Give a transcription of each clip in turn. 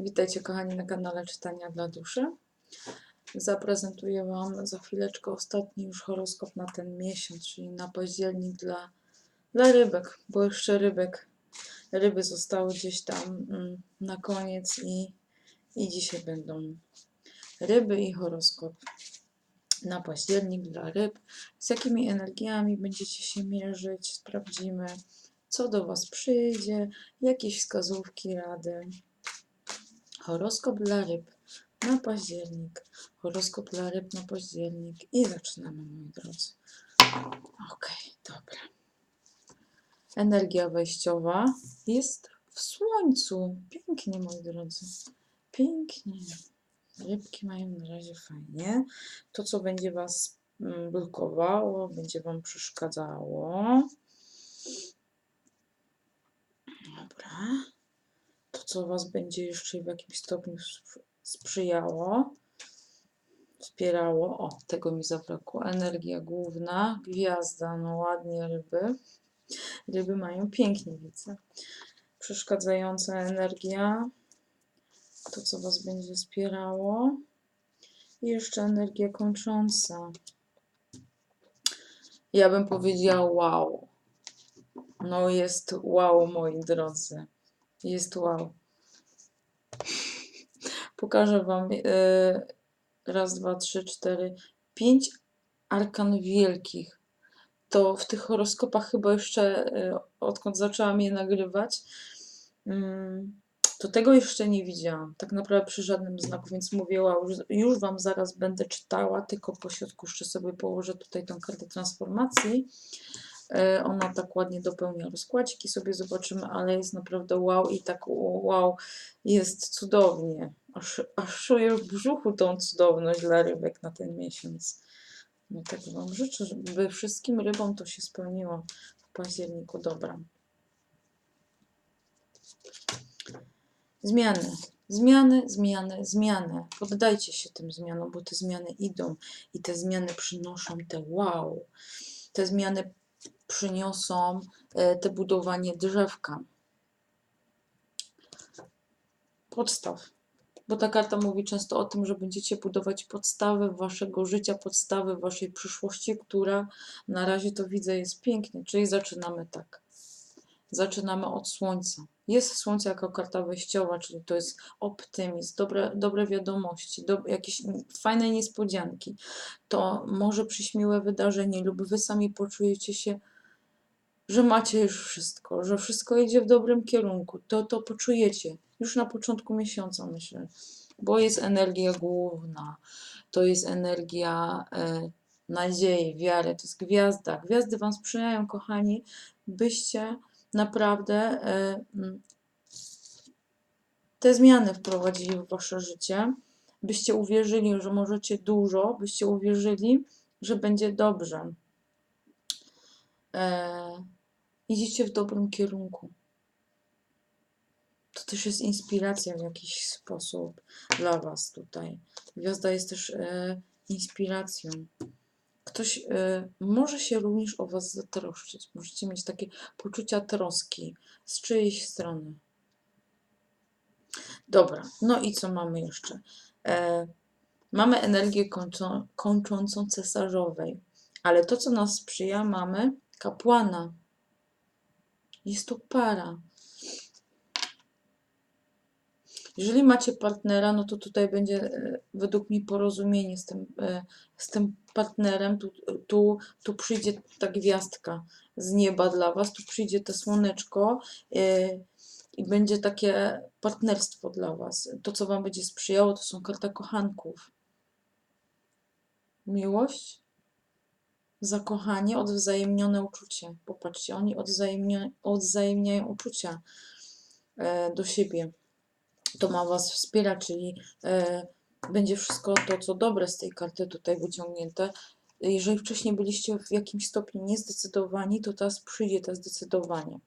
Witajcie kochani na kanale Czytania dla Duszy. Zaprezentuję Wam za chwileczkę ostatni już horoskop na ten miesiąc, czyli na październik dla, dla rybek, bo jeszcze rybek, ryby zostały gdzieś tam mm, na koniec i, i dzisiaj będą ryby i horoskop na październik dla ryb. Z jakimi energiami będziecie się mierzyć, sprawdzimy, co do Was przyjdzie, jakieś wskazówki, rady. Horoskop dla ryb na październik. Horoskop dla ryb na październik. I zaczynamy, moi drodzy. Ok, dobra. Energia wejściowa jest w słońcu. Pięknie, moi drodzy. Pięknie. Rybki mają na razie fajnie. To, co będzie Was mm, blokowało, będzie Wam przeszkadzało. Dobra. Co Was będzie jeszcze w jakimś stopniu sprz- sprzyjało, wspierało. O, tego mi zabrakło. Energia główna, gwiazda, no ładnie ryby. Ryby mają pięknie, widzę. Przeszkadzająca energia, to, co Was będzie wspierało. I jeszcze energia kończąca. Ja bym powiedziała wow. No jest wow, moi drodzy. Jest wow. Pokażę Wam e, raz, dwa, trzy, cztery, pięć arkan wielkich. To w tych horoskopach chyba jeszcze, e, odkąd zaczęłam je nagrywać, mm, to tego jeszcze nie widziałam. Tak naprawdę przy żadnym znaku, więc mówię, wow, już, już Wam zaraz będę czytała, tylko po środku jeszcze sobie położę tutaj tą kartę transformacji. E, Ona tak ładnie dopełnia rozkładzik i sobie zobaczymy, ale jest naprawdę wow i tak wow, jest cudownie. Aż, aż czuję w brzuchu tą cudowność dla rybek na ten miesiąc. No tak Wam życzę, żeby wszystkim rybom to się spełniło w październiku. Dobra. Zmiany. Zmiany, zmiany, zmiany. Poddajcie się tym zmianom, bo te zmiany idą i te zmiany przynoszą te wow. Te zmiany przyniosą e, te budowanie drzewka. Podstaw. Bo ta karta mówi często o tym, że będziecie budować podstawy waszego życia, podstawy waszej przyszłości, która na razie to widzę jest pięknie. Czyli zaczynamy tak. Zaczynamy od słońca. Jest słońce jako karta wejściowa, czyli to jest optymizm, dobre, dobre wiadomości, do, jakieś fajne niespodzianki. To może przyśmiłe wydarzenie lub wy sami poczujecie się że macie już wszystko, że wszystko idzie w dobrym kierunku, to to poczujecie już na początku miesiąca, myślę, bo jest energia główna, to jest energia e, nadziei, wiary, to jest gwiazda. Gwiazdy Wam sprzyjają, kochani, byście naprawdę e, te zmiany wprowadzili w Wasze życie, byście uwierzyli, że możecie dużo, byście uwierzyli, że będzie dobrze. E, idziecie w dobrym kierunku. To też jest inspiracja w jakiś sposób dla Was tutaj. Gwiazda jest też e, inspiracją. Ktoś e, może się również o Was zatroszczyć. Możecie mieć takie poczucia troski z czyjejś strony. Dobra, no i co mamy jeszcze? E, mamy energię kończą, kończącą cesarzowej, ale to, co nas sprzyja, mamy kapłana. Jest to para. Jeżeli macie partnera, no to tutaj będzie e, według mnie porozumienie z tym, e, z tym partnerem. Tu, tu, tu przyjdzie ta gwiazdka z nieba dla Was, tu przyjdzie to słoneczko e, i będzie takie partnerstwo dla Was. To, co Wam będzie sprzyjało, to są karta kochanków. Miłość, zakochanie, odwzajemnione uczucie. Popatrzcie, oni odwzajemnia, odwzajemniają uczucia e, do siebie. To ma Was wspierać, czyli e, będzie wszystko to, co dobre z tej karty tutaj wyciągnięte. Jeżeli wcześniej byliście w jakimś stopniu niezdecydowani, to teraz przyjdzie to zdecydowanie.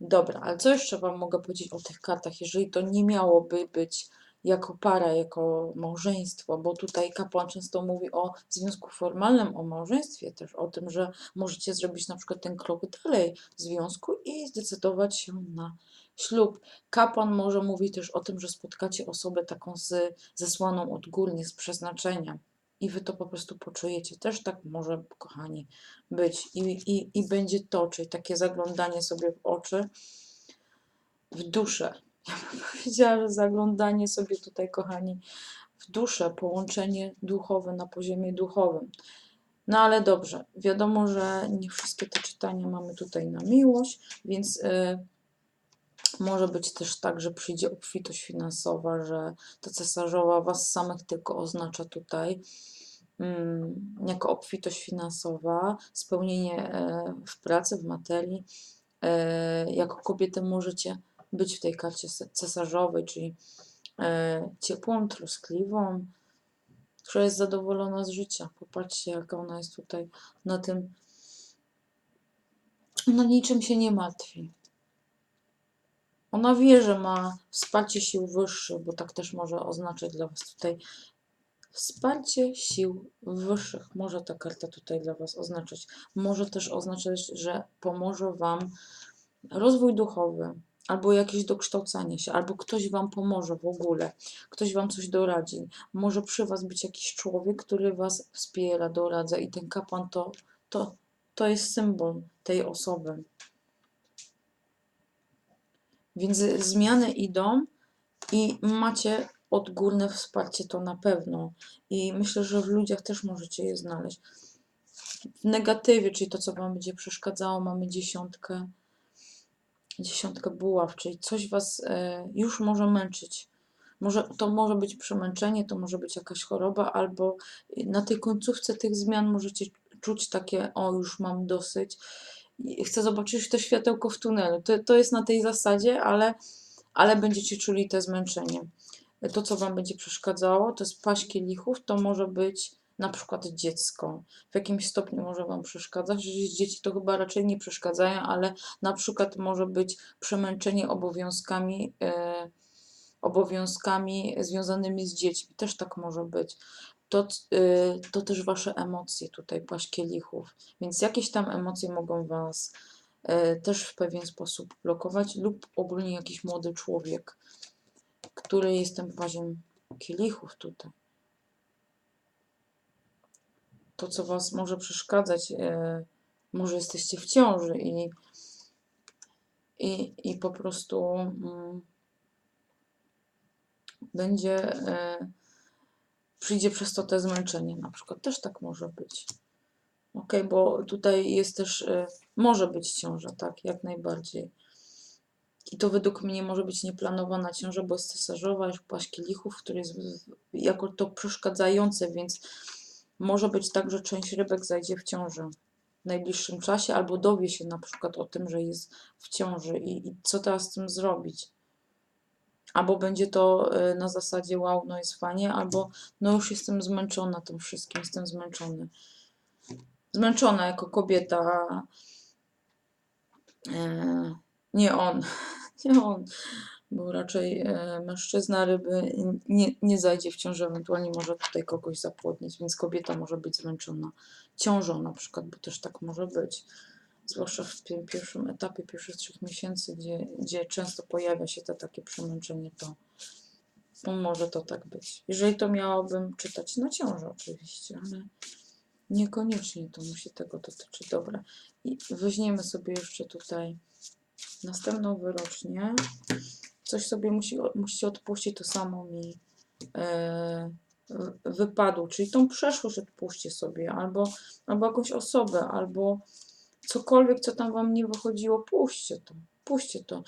Dobra, ale co jeszcze Wam mogę powiedzieć o tych kartach, jeżeli to nie miałoby być jako para, jako małżeństwo, bo tutaj kapłan często mówi o związku formalnym, o małżeństwie też, o tym, że możecie zrobić na przykład ten krok dalej w związku i zdecydować się na ślub. Kapłan może mówić też o tym, że spotkacie osobę taką z, zesłaną odgórnie, z przeznaczenia. I wy to po prostu poczujecie. Też tak może, kochani, być. I, i, i będzie to, czyli takie zaglądanie sobie w oczy, w duszę. Ja bym powiedziała, że zaglądanie sobie tutaj, kochani, w duszę, połączenie duchowe na poziomie duchowym. No ale dobrze, wiadomo, że nie wszystkie te czytania mamy tutaj na miłość, więc y, może być też tak, że przyjdzie obfitość finansowa, że ta cesarzowa was samych tylko oznacza tutaj mm, jako obfitość finansowa, spełnienie e, w pracy, w materii. E, jako kobiety możecie być w tej karcie cesarzowej, czyli e, ciepłą, troskliwą, która jest zadowolona z życia. Popatrzcie, jaka ona jest tutaj na tym. Ona niczym się nie martwi. Ona wie, że ma wsparcie sił wyższych, bo tak też może oznaczać dla Was tutaj wsparcie sił wyższych. Może ta karta tutaj dla Was oznaczać. Może też oznaczać, że pomoże Wam rozwój duchowy, albo jakieś dokształcanie się, albo ktoś Wam pomoże w ogóle, ktoś Wam coś doradzi. Może przy Was być jakiś człowiek, który Was wspiera, doradza i ten kapłan to, to, to jest symbol tej osoby. Więc zmiany idą i macie odgórne wsparcie, to na pewno. I myślę, że w ludziach też możecie je znaleźć. W negatywie, czyli to, co Wam będzie przeszkadzało, mamy dziesiątkę. Dziesiątkę buław, czyli coś Was e, już może męczyć. Może, to może być przemęczenie, to może być jakaś choroba, albo na tej końcówce tych zmian możecie czuć takie, o już mam dosyć, chcę zobaczyć to światełko w tunelu. To, to jest na tej zasadzie, ale, ale będziecie czuli te zmęczenie. To, co Wam będzie przeszkadzało, to jest paść kielichów, to może być na przykład dziecko. W jakimś stopniu może Wam przeszkadzać. Dzieci to chyba raczej nie przeszkadzają, ale na przykład może być przemęczenie obowiązkami, e, obowiązkami związanymi z dziećmi. Też tak może być. To, e, to też Wasze emocje tutaj, paść kielichów. Więc jakieś tam emocje mogą Was e, też w pewien sposób blokować lub ogólnie jakiś młody człowiek, który jest tym paziem kielichów tutaj. To, co Was może przeszkadzać, e, może jesteście w ciąży i, i, i po prostu mm, będzie, e, przyjdzie przez to te zmęczenie na przykład. Też tak może być. Ok, bo tutaj jest też, e, może być ciąża, tak, jak najbardziej. I to według mnie może być nieplanowana ciąża, bo jest cesarzowa, już płaść kielichów, który jest jako to przeszkadzające, więc może być tak, że część rybek zajdzie w ciążę w najbliższym czasie, albo dowie się na przykład o tym, że jest w ciąży i, i co teraz z tym zrobić. Albo będzie to y, na zasadzie wow, no jest fajnie, albo no już jestem zmęczona tym wszystkim, jestem zmęczony. Zmęczona jako kobieta. E, nie on, nie on, bo raczej e, mężczyzna ryby nie, nie zajdzie w ciążę, ewentualnie może tutaj kogoś zapłodnić, więc kobieta może być zmęczona ciążą na przykład, bo też tak może być. Zwłaszcza w tym pierwszym etapie, pierwszych trzech miesięcy, gdzie, gdzie często pojawia się to takie przemęczenie, to to może to tak być. Jeżeli to miałabym czytać na ciążę oczywiście, ale niekoniecznie to musi tego dotyczyć. Dobra. I weźmiemy sobie jeszcze tutaj następną wyrocznię. Coś sobie musi, musicie odpuścić, to samo mi e, wypadło. Czyli tą przeszłość odpuśćcie sobie, albo, albo jakąś osobę, albo cokolwiek, co tam wam nie wychodziło, puśćcie to. Puśćcie to.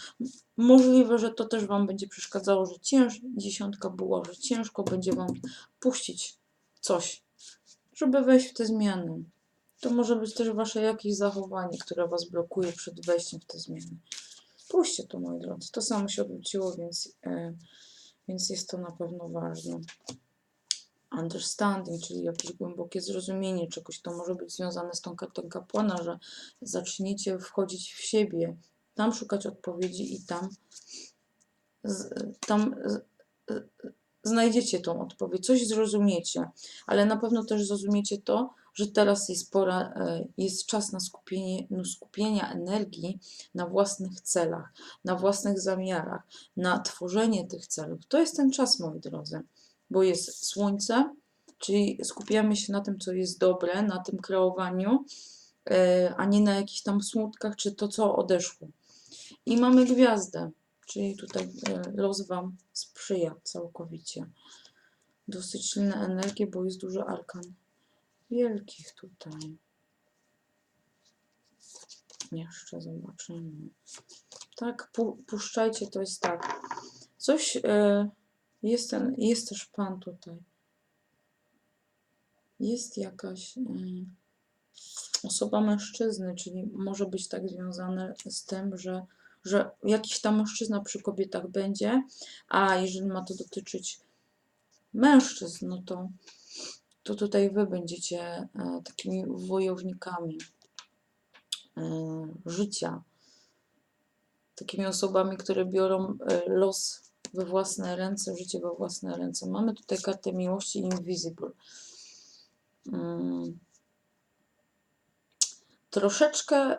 Możliwe, że to też wam będzie przeszkadzało, że cięż, dziesiątka była, że ciężko będzie wam puścić coś, żeby wejść w te zmiany. To może być też wasze jakieś zachowanie, które was blokuje przed wejściem w te zmiany. Puśćcie to, moi drodzy. To samo się odwróciło, więc, e, więc jest to na pewno ważne. Understanding, czyli jakieś głębokie zrozumienie czegoś, to może być związane z tą kartą kapłana, że zaczniecie wchodzić w siebie, tam szukać odpowiedzi i tam, z, tam z, znajdziecie tą odpowiedź, coś zrozumiecie, ale na pewno też zrozumiecie to, że teraz jest pora, e, jest czas na skupienie, no, skupienia energii na własnych celach, na własnych zamiarach, na tworzenie tych celów. To jest ten czas, moi drodzy, bo jest słońce, czyli skupiamy się na tym, co jest dobre, na tym kreowaniu, e, a nie na jakichś tam smutkach, czy to, co odeszło. I mamy gwiazdę, czyli tutaj e, los Wam sprzyja całkowicie. Dosyć silne energie, bo jest dużo arkan wielkich tutaj. Jeszcze zobaczymy. Tak, pu puszczajcie, to jest tak. Coś, e, jest, ten, jest też Pan tutaj. Jest jakaś e, osoba mężczyzny, czyli może być tak związane z tym, że, że jakiś tam mężczyzna przy kobietach będzie, a jeżeli ma to dotyczyć mężczyzn, no to, to tutaj wy będziecie e, takimi wojownikami e, życia. Takimi osobami, które biorą e, los we własne ręce, życie we własne ręce. Mamy tutaj kartę miłości Invisible. Mm. Troszeczkę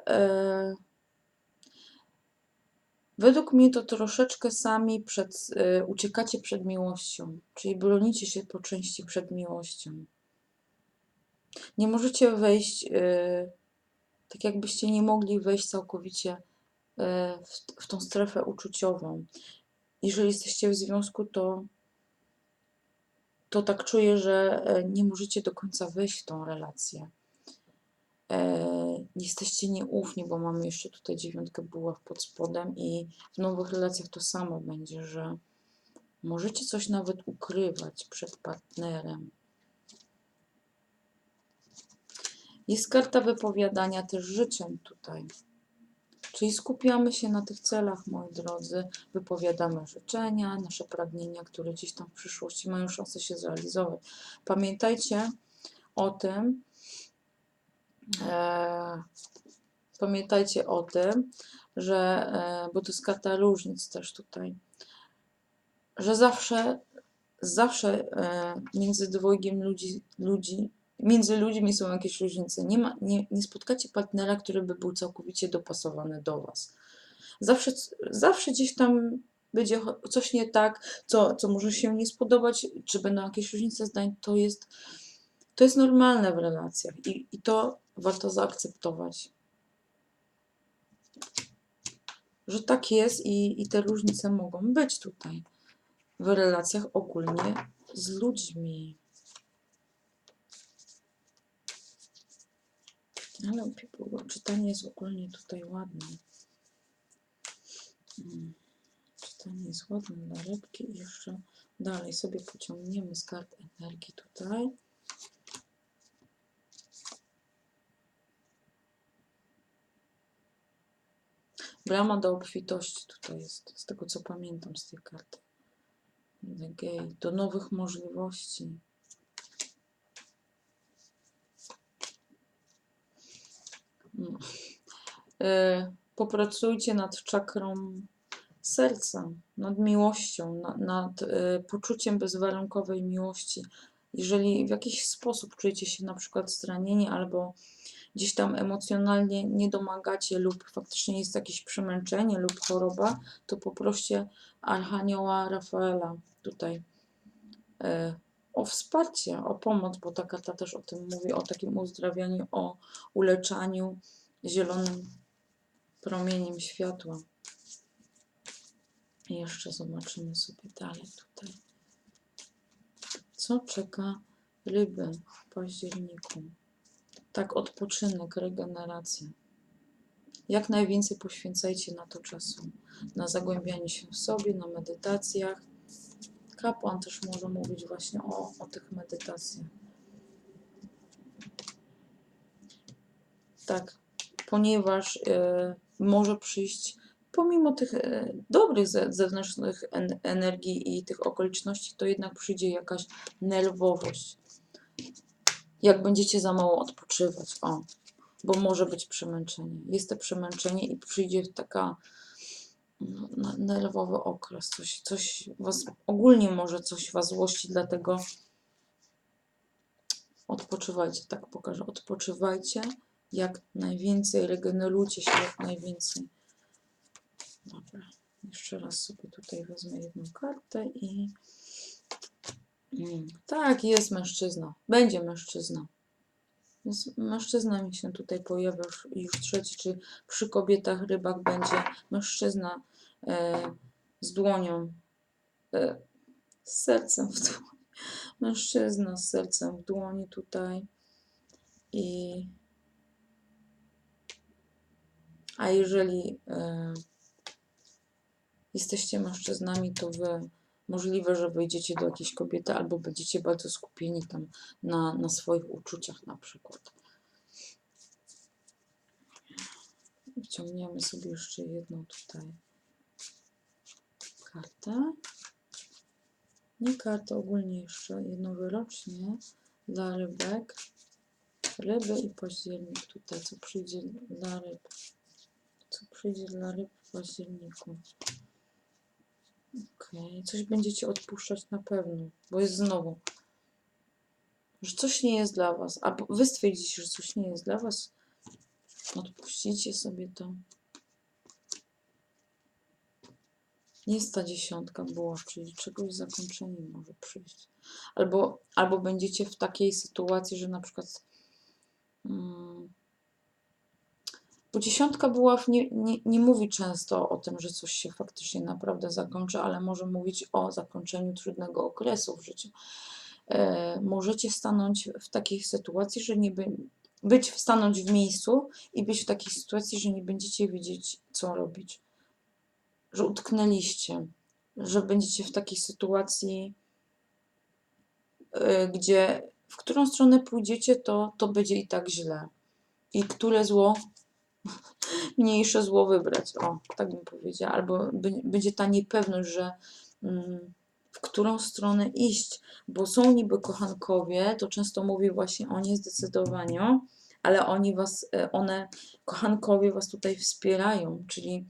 według mnie to troszeczkę sami przed, uciekacie przed miłością, czyli bronicie się po części przed miłością. Nie możecie wejść, e, tak jakbyście nie mogli wejść całkowicie e, w, w tą strefę uczuciową. Jeżeli jesteście w związku, to to tak czuję, że e, nie możecie do końca wejść w tą relację. E, Jesteście nieufni, bo mamy jeszcze tutaj dziewiątkę buław pod spodem i w nowych relacjach to samo będzie, że możecie coś nawet ukrywać przed partnerem. Jest karta wypowiadania też życzeń tutaj. Czyli skupiamy się na tych celach, moi drodzy, wypowiadamy życzenia, nasze pragnienia, które gdzieś tam w przyszłości mają szansę się zrealizować. Pamiętajcie o tym, e, pamiętajcie o tym, że, e, bo to jest karta różnic też tutaj, że zawsze, zawsze e, między dwojgiem ludzi, ludzi między ludźmi są jakieś różnice. Nie, ma, nie, nie spotkacie partnera, który by był całkowicie dopasowany do Was. Zawsze, zawsze gdzieś tam będzie coś nie tak, co, co może się nie spodobać, czy będą jakieś różnice zdań. To jest, to jest normalne w relacjach i, i to warto zaakceptować. Że tak jest i, i te różnice mogą być tutaj w relacjach ogólnie z ludźmi. Ale czytanie jest ogólnie tutaj ładne. Mm, Czytanie jest ładne dla rybki. I jeszcze dalej sobie pociągniemy z kart energii tutaj. Brama do obfitości tutaj jest, z tego co pamiętam z tej karty. Do nowych możliwości. No. E, Popracujcie nad czakrą serca, nad miłością, nad, nad e, poczuciem bezwarunkowej miłości. Jeżeli w jakiś sposób czujecie się na przykład zranieni albo gdzieś tam emocjonalnie nie domagacie lub faktycznie jest jakieś przemęczenie lub choroba, to poproście Archanioła Rafaela tutaj e, o wsparcie, o pomoc, bo ta karta też o tym mówi, o takim uzdrawianiu, o uleczaniu zielonym promieniem światła. I jeszcze zobaczymy sobie dalej tutaj. Co czeka ryby w październiku? Tak, odpoczynek, regeneracja. Jak najwięcej poświęcajcie na to czasu. Na zagłębianie się w sobie, na medytacjach. Kapłan też może mówić właśnie o, o tych medytacjach. Tak, ponieważ e, może przyjść, pomimo tych e, dobrych ze- zewnętrznych en- energii i tych okoliczności, to jednak przyjdzie jakaś nerwowość. Jak będziecie za mało odpoczywać, o, bo może być przemęczenie. Jest to przemęczenie i przyjdzie taka nerwowy okres, coś, coś was, ogólnie może coś was złości, dlatego Odpoczywajcie, tak pokażę. Odpoczywajcie jak najwięcej, regenerujcie się jak najwięcej. Dobra, jeszcze raz sobie tutaj wezmę jedną kartę i. Mm, tak, jest mężczyzna. Będzie mężczyzna. Jest, mężczyzna mi się tutaj pojawia już trzeci, czy przy kobietach, rybach będzie mężczyzna e, z dłonią, e, z sercem w dłoni. Mężczyzna z sercem w dłoni tutaj. I a jeżeli e, jesteście mężczyznami, to wy możliwe, że wyjdziecie do jakiejś kobiety albo będziecie bardzo skupieni tam na, na swoich uczuciach na przykład. Wciągniemy sobie jeszcze jedną tutaj kartę. Nie kartę, ogólnie jeszcze jedną wyrocznie dla rybek. Ryby i październik tutaj, co przyjdzie dla ryb. Co przyjdzie dla ryb w październiku. Okej, coś będziecie odpuszczać na pewno, bo jest znowu, że coś nie jest dla was, a wy stwierdzicie, że coś nie jest dla was, odpuścicie sobie to. Jest ta dziesiątka była, czyli czegoś zakończenie może przyjść. Albo, albo będziecie w takiej sytuacji, że na przykład mm, bo dziesiątka buław nie, nie, nie mówi często o tym, że coś się faktycznie naprawdę zakończy, ale może mówić o zakończeniu trudnego okresu w życiu. E, możecie stanąć w takiej sytuacji, że nie by, być, stanąć w miejscu i być w takiej sytuacji, że nie będziecie wiedzieć, co robić. Że utknęliście, że będziecie w takiej sytuacji, e, gdzie w którą stronę pójdziecie, to, to będzie i tak źle. I które zło mniejsze zło wybrać. O, tak bym powiedziała. Albo będzie ta niepewność, że mm, w którą stronę iść, bo są niby kochankowie, to często mówi właśnie o niezdecydowaniu, ale oni was, e, one, kochankowie was tutaj wspierają, czyli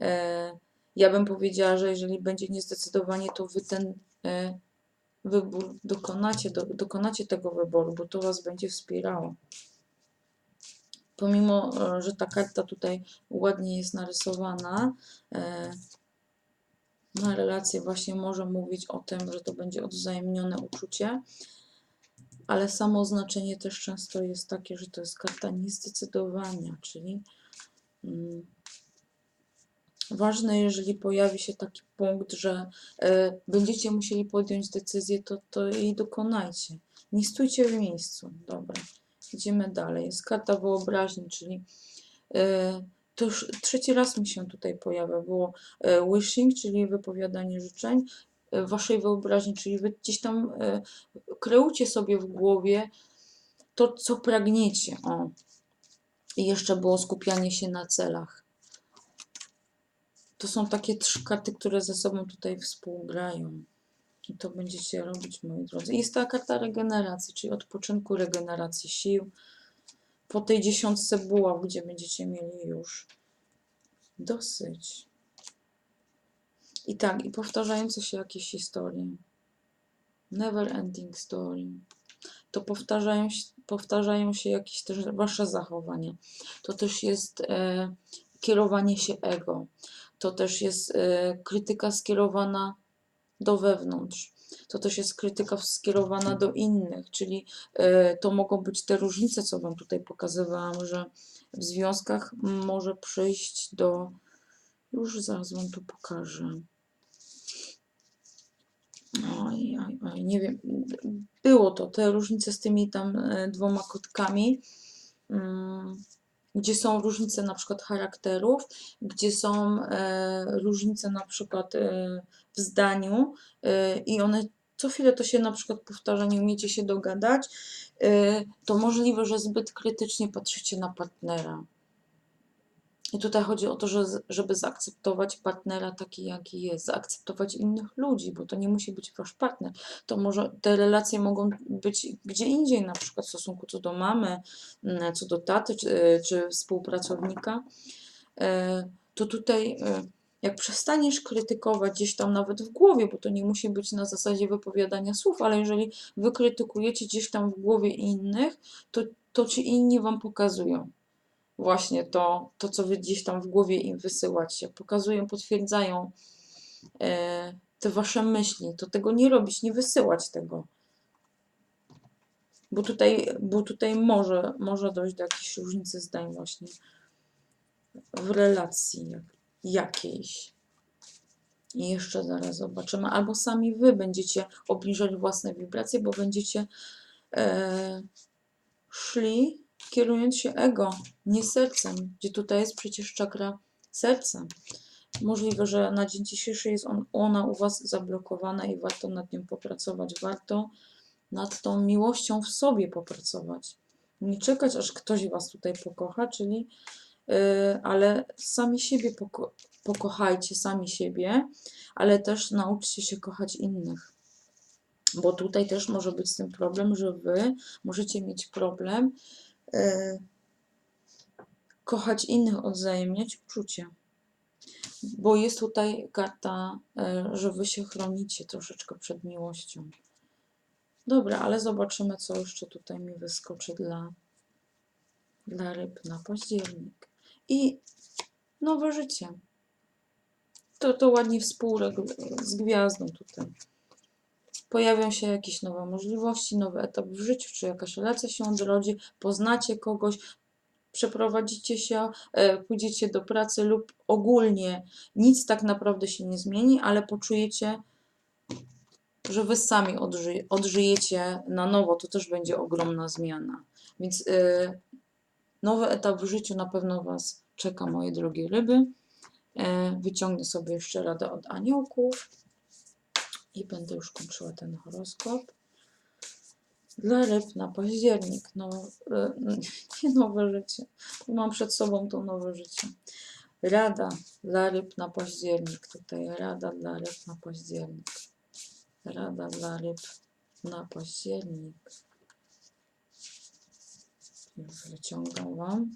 e, ja bym powiedziała, że jeżeli będzie niezdecydowanie, to wy ten e, wybór dokonacie, do, dokonacie tego wyboru, bo to was będzie wspierało pomimo, e, że ta karta tutaj ładnie jest narysowana, e, na relację właśnie może mówić o tym, że to będzie odwzajemnione uczucie, ale samo znaczenie też często jest takie, że to jest karta niezdecydowania, czyli mm, ważne, jeżeli pojawi się taki punkt, że e, będziecie musieli podjąć decyzję, to, to jej dokonajcie. Nie stójcie w miejscu. Dobra. Idziemy dalej. Jest karta wyobraźni, czyli e, to już trzeci raz mi się tutaj pojawia. Było e, wishing, czyli wypowiadanie życzeń e, waszej wyobraźni, czyli wy gdzieś tam kreujcie sobie w głowie to, co pragniecie. O. I jeszcze było skupianie się na celach. To są takie trzy karty, które ze sobą tutaj współgrają. To będziecie robić, moi drodzy. Jest ta karta regeneracji, czyli odpoczynku, regeneracji sił. Po tej dziesiątce buław, gdzie będziecie mieli już dosyć. I tak, i powtarzające się jakieś historie. Never ending story. To powtarzają się, powtarzają się jakieś też wasze zachowania. To też jest e, kierowanie się ego. To też jest e, krytyka skierowana do wewnątrz. To też jest krytyka skierowana do innych, czyli e, to mogą być te różnice, co Wam tutaj pokazywałam, że w związkach może przyjść do. Już zaraz Wam tu pokażę. Oj, oj, oj, nie wiem. Było to, te różnice z tymi tam e, dwoma kotkami. Mm, gdzie są różnice na przykład charakterów, gdzie są e, różnice na przykład w zdaniu e, i one co chwilę to się na przykład powtarza, nie umiecie się dogadać, e, to możliwe, że zbyt krytycznie patrzycie na partnera. I tutaj chodzi o to, że, żeby zaakceptować partnera taki, jaki jest, zaakceptować innych ludzi, bo to nie musi być wasz partner. To może te relacje mogą być gdzie indziej, na przykład w stosunku co do mamy, mm, co do taty czy, czy współpracownika. To tutaj, jak przestaniesz krytykować gdzieś tam nawet w głowie, bo to nie musi być na zasadzie wypowiadania słów, ale jeżeli wy krytykujecie gdzieś tam w głowie innych, to, to ci inni wam pokazują właśnie to, to, co wy gdzieś tam w głowie im wysyłacie. Pokazują, potwierdzają e, te wasze myśli. To tego nie robić, nie wysyłać tego. Bo tutaj, bo tutaj może, może dojść do jakiejś różnicy zdań właśnie w relacji jak- jakiejś. I jeszcze zaraz zobaczymy. Albo sami wy będziecie obniżali własne wibracje, bo będziecie e, szli kierując się ego, nie sercem, gdzie tutaj jest przecież czakra serca. Możliwe, że na dzień dzisiejszy jest on, ona u Was zablokowana i warto nad nią popracować. Warto nad tą miłością w sobie popracować. Nie czekać, aż ktoś Was tutaj pokocha, czyli ale sami siebie poko pokochajcie, sami siebie, ale też nauczcie się kochać innych. Bo tutaj też może być z tym problem, że Wy możecie mieć problem yy, kochać innych, odwzajemniać uczucie. Bo jest tutaj karta, e, że wy się chronicie troszeczkę przed miłością. Dobra, ale zobaczymy, co jeszcze tutaj mi wyskoczy dla, dla ryb na październik. I nowe życie. To, to ładnie współreguluje z gwiazdą tutaj. Pojawią się jakieś nowe możliwości, nowy etap w życiu, czy jakaś relacja się odrodzi, poznacie kogoś, przeprowadzicie się, e, pójdziecie do pracy lub ogólnie nic tak naprawdę się nie zmieni, ale poczujecie, że wy sami odży odżyjecie na nowo. To też będzie ogromna zmiana. Więc e, nowy etap w życiu na pewno Was czeka, moje drogie ryby. E, wyciągnę sobie jeszcze radę od aniołków i będę już kończyła ten horoskop. Dla ryb na październik. No, e, nie nowe życie. Mam przed sobą to nowe życie. Rada dla ryb na październik. Tutaj rada dla ryb na październik. Rada dla ryb na październik. Już wyciągam Wam.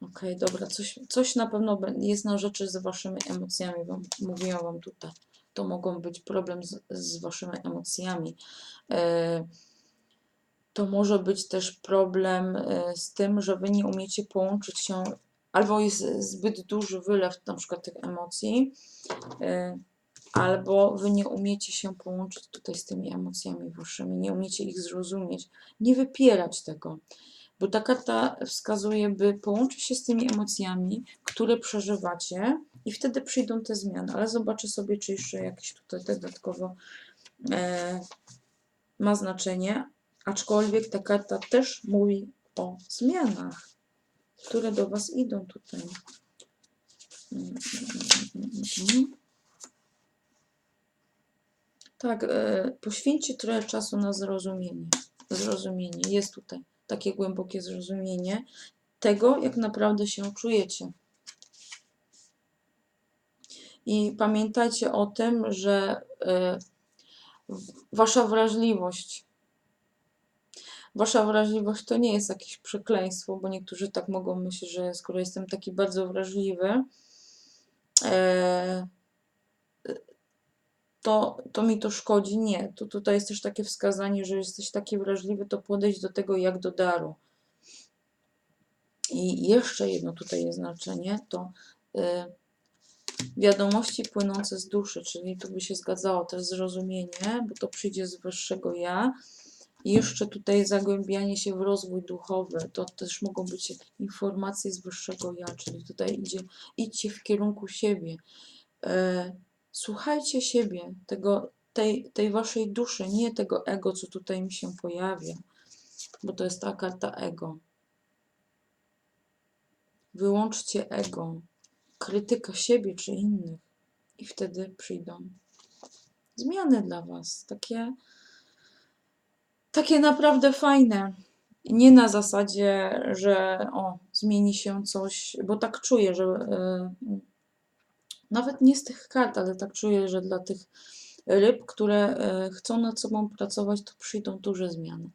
Okej, dobra, coś, coś na pewno jest na rzeczy z Waszymi emocjami. Wam, mówiłam Wam tutaj. To mogą być problem z, z Waszymi emocjami. E, to może być też problem e, z tym, że Wy nie umiecie połączyć się, albo jest zbyt duży wylew na przykład tych emocji, e, albo Wy nie umiecie się połączyć tutaj z tymi emocjami Waszymi, nie umiecie ich zrozumieć, nie wypierać tego. Bo ta karta wskazuje, by połączyć się z tymi emocjami, które przeżywacie, i wtedy przyjdą te zmiany. Ale zobaczę sobie, czy jeszcze jakieś tutaj dodatkowo e, ma znaczenie. Aczkolwiek ta karta też mówi o zmianach, które do Was idą tutaj. Tak, e, poświęćcie trochę czasu na zrozumienie. Zrozumienie. Jest tutaj takie głębokie zrozumienie tego, jak naprawdę się czujecie. I pamiętajcie o tym, że e, wasza wrażliwość, wasza wrażliwość to nie jest jakieś przekleństwo, bo niektórzy tak mogą myśleć, że skoro jestem taki bardzo wrażliwy, e, to, to mi to szkodzi. Nie. Tu, tutaj jest też takie wskazanie, że jesteś taki wrażliwy, to podejść do tego jak do daru. I jeszcze jedno tutaj jest znaczenie, to y, wiadomości płynące z duszy, czyli tu by się zgadzało też zrozumienie, bo to przyjdzie z wyższego ja. I jeszcze tutaj zagłębianie się w rozwój duchowy, to też mogą być informacje z wyższego ja, czyli tutaj idzie, idźcie w kierunku siebie. E, słuchajcie siebie, tego, tej, tej waszej duszy, nie tego ego, co tutaj mi się pojawia, bo to jest ta karta ego. Wyłączcie ego, krytyka siebie czy innych i wtedy przyjdą zmiany dla was, takie, takie naprawdę fajne. Nie na zasadzie, że o, zmieni się coś, bo tak czuję, że y, nawet nie z tych kart, ale tak czuję, że dla tych ryb, które e, chcą nad sobą pracować, to przyjdą duże zmiany.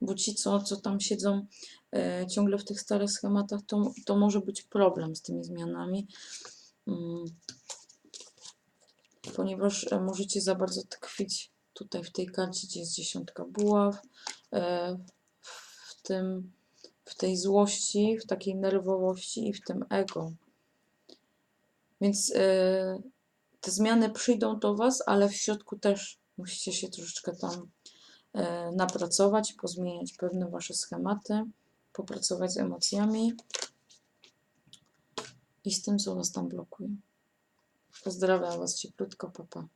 Bo ci, co, co tam siedzą e, ciągle w tych starych schematach, to, to może być problem z tymi zmianami. Mm. Ponieważ e, możecie za bardzo tkwić tutaj w tej karcie, gdzie jest dziesiątka buław, w tym, w tej złości, w takiej nerwowości i w tym ego. Więc e, te zmiany przyjdą do Was, ale w środku też musicie się troszeczkę tam e, napracować, pozmieniać pewne Wasze schematy, popracować z emocjami i z tym, co Was tam blokuje. Pozdrawiam Was cieplutko, papa.